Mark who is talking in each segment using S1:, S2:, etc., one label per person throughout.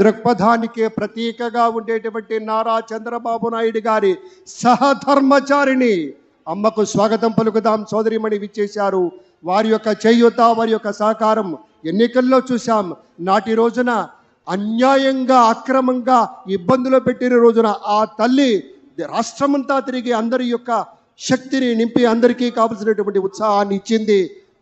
S1: దృక్పథానికి ప్రతీకగా ఉండేటువంటి నారా చంద్రబాబు నాయుడు గారి సహధర్మచారిని అమ్మకు స్వాగతం పలుకుదాం సోదరిమణి విచ్చేశారు. వారి యొక్క చేయుత వారి యొక్క సహకారం ఎన్నికల్లో చూశాం. నాటి రోజున అన్యాయంగా అక్రమంగా ఇబ్బందులు పెట్టిన రోజున ఆ తల్లి రాష్ట్రమంతా తిరిగి అందరి యొక్క శక్తిని నింపి అందరికీ కావలసినటువంటి ఉత్సాహాన్ని ఇచ్చింది.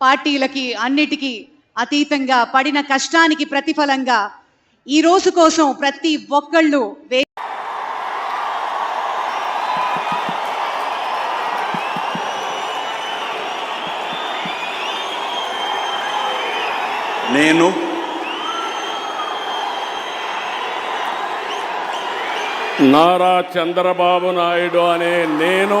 S2: పార్టీలకి అన్నిటికీ అతీతంగా పడిన కష్టానికి ప్రతిఫలంగా ఈ రోజు కోసం ప్రతి ఒక్కళ్ళు వే
S3: నేను
S4: నారా చంద్రబాబు నాయుడు అనే నేను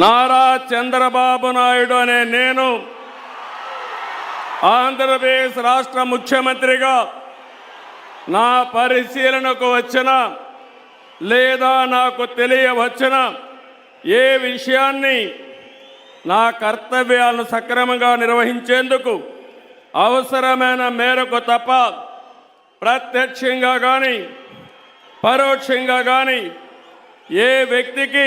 S4: నారా చంద్రబాబు నాయుడు అనే నేను ఆంధ్రప్రదేశ్ రాష్ట్ర ముఖ్యమంత్రిగా నా పరిశీలనకు వచ్చిన లేదా నాకు తెలియవచ్చిన ఏ విషయాన్ని నా కర్తవ్యాలను సక్రమంగా నిర్వహించేందుకు అవసరమైన మేరకు తప్ప ప్రత్యక్షంగా కానీ పరోక్షంగా కానీ ఏ వ్యక్తికి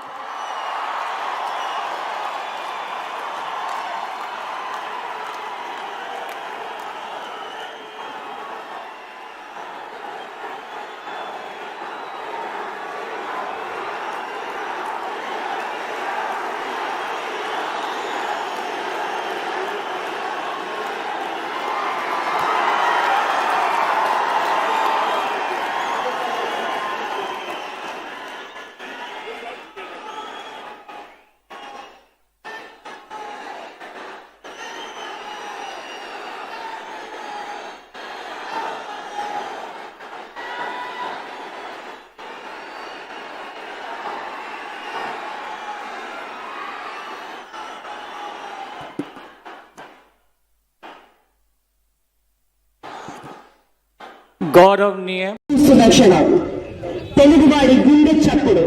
S5: గౌరవనీయ
S6: చూస్తున్న తెలుగువాడి గుండె చప్పుడు.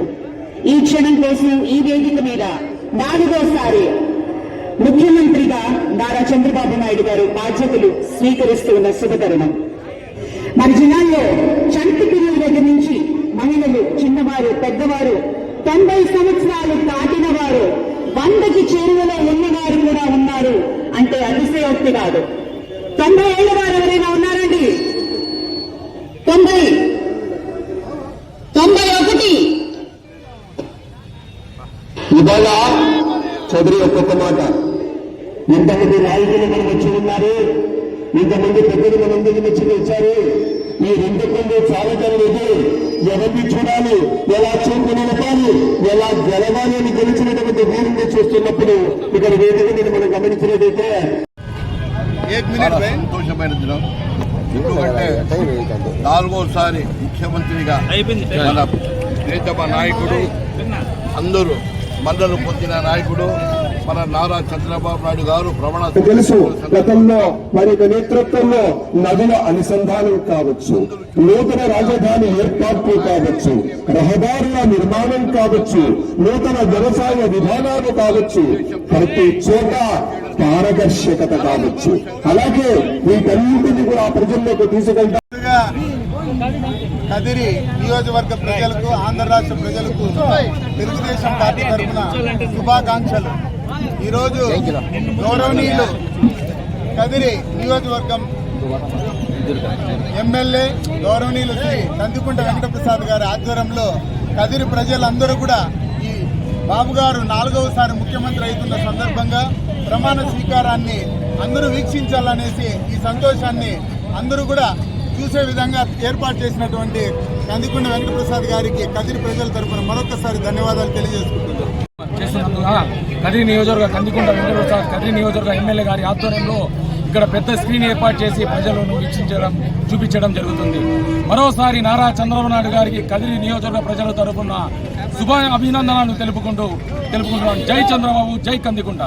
S6: ఈ క్షణం కోసం ఈ వేదిక మీద నాలుగోసారి ముఖ్యమంత్రిగా నారా చంద్రబాబు నాయుడు గారు బాధ్యతలు స్వీకరిస్తూ ఉన్న శుభతరుణం. మన జిల్లాలో చంటి పిల్లల దగ్గర నుంచి మహిళలు చిన్నవారు పెద్దవారు తొంభై సంవత్సరాలు దాటిన వారు వందకి చేరువలో ఉన్నవారు కూడా ఉన్నారు అంటే అతిశయోక్తి కాదు. తొంభై ఏళ్ళ వారు ఎవరైనా ఉన్నారు తొంభై తొంభై ఒకటి
S7: ఇవాళ చౌదరి ఒక్కొక్క మాట. ఇంతమంది నాయకులు మనం వచ్చి ఉన్నారు. ఇంతమంది పెద్దలు మన ముందుకు వచ్చి వచ్చారు. ఈ రెండు కొన్ని చాలటం లేదు. ఎవరిని చూడాలి? ఎలా చూపు నిలపాలి? ఎలా గెలవాలి అని గెలిచినటువంటి వీరిని చూస్తున్నప్పుడు ఇక్కడ వేదిక మీద మనం గమనించినట్టయితే
S3: సంతోషమైన దినం.
S8: ఎందుకంటే నాలుగోసారి ముఖ్యమంత్రిగా మన ప్రియతమ నాయకుడు అందరూ మన్నలు పొందిన నాయకుడు మన నారా చంద్రబాబు నాయుడు గారు ప్రమాణ
S7: తెలుసు గతంలో యొక్క నేతృత్వంలో నదుల అనుసంధానం కావచ్చు నూతన రాజధాని ఏర్పాటు కావచ్చు రహదారుల నిర్మాణం కావచ్చు నూతన వ్యవసాయ విధానాలు కావచ్చు ప్రతి చోట పారదర్శకత కావచ్చు. అలాగే వీటన్నింటినీ కూడా ప్రజల్లోకి తీసుకెళ్తాం
S9: ముందుగా కదిరి నియోజకవర్గ ప్రజలకు ఆంధ్ర రాష్ట్ర ప్రజలకు తెలుగుదేశం పార్టీ తరఫున శుభాకాంక్షలు. ఈరోజు గౌరవనీయులు కదిరి నియోజకవర్గం ఎమ్మెల్యే గౌరవనీయులు శ్రీ నందికుంట వెంకటప్రసాద్ గారి ఆధ్వర్యంలో కదిరి ప్రజలందరూ కూడా ఈ బాబు గారు నాలుగవసారి ముఖ్యమంత్రి అవుతున్న సందర్భంగా ప్రమాణ స్వీకారాన్ని అందరూ వీక్షించాలనేసి ఈ సంతోషాన్ని అందరూ కూడా చూసే విధంగా ఏర్పాటు చేసినటువంటి కందికొండ వెంకటప్రసాద్ గారికి కదిరి ప్రజల తరపున మరొకసారి ధన్యవాదాలు తెలియజేసుకుంటున్నాను
S10: కదిరి నియోజకవర్గ కందికొండ వెంకటప్రసాద్ కదిరి నియోజకవర్గ ఎమ్మెల్యే గారి ఆధ్వర్యంలో ఇక్కడ పెద్ద స్క్రీన్ ఏర్పాటు చేసి ప్రజలను వీక్షించడం చూపించడం జరుగుతుంది. మరోసారి నారా చంద్రబాబు నాయుడు గారికి కదిరి నియోజకవర్గ ప్రజల తరఫున శుభ అభినందనలు తెలుపుకుంటూ తెలుపుకుంటున్నాను జై చంద్రబాబు జై కందికొండ.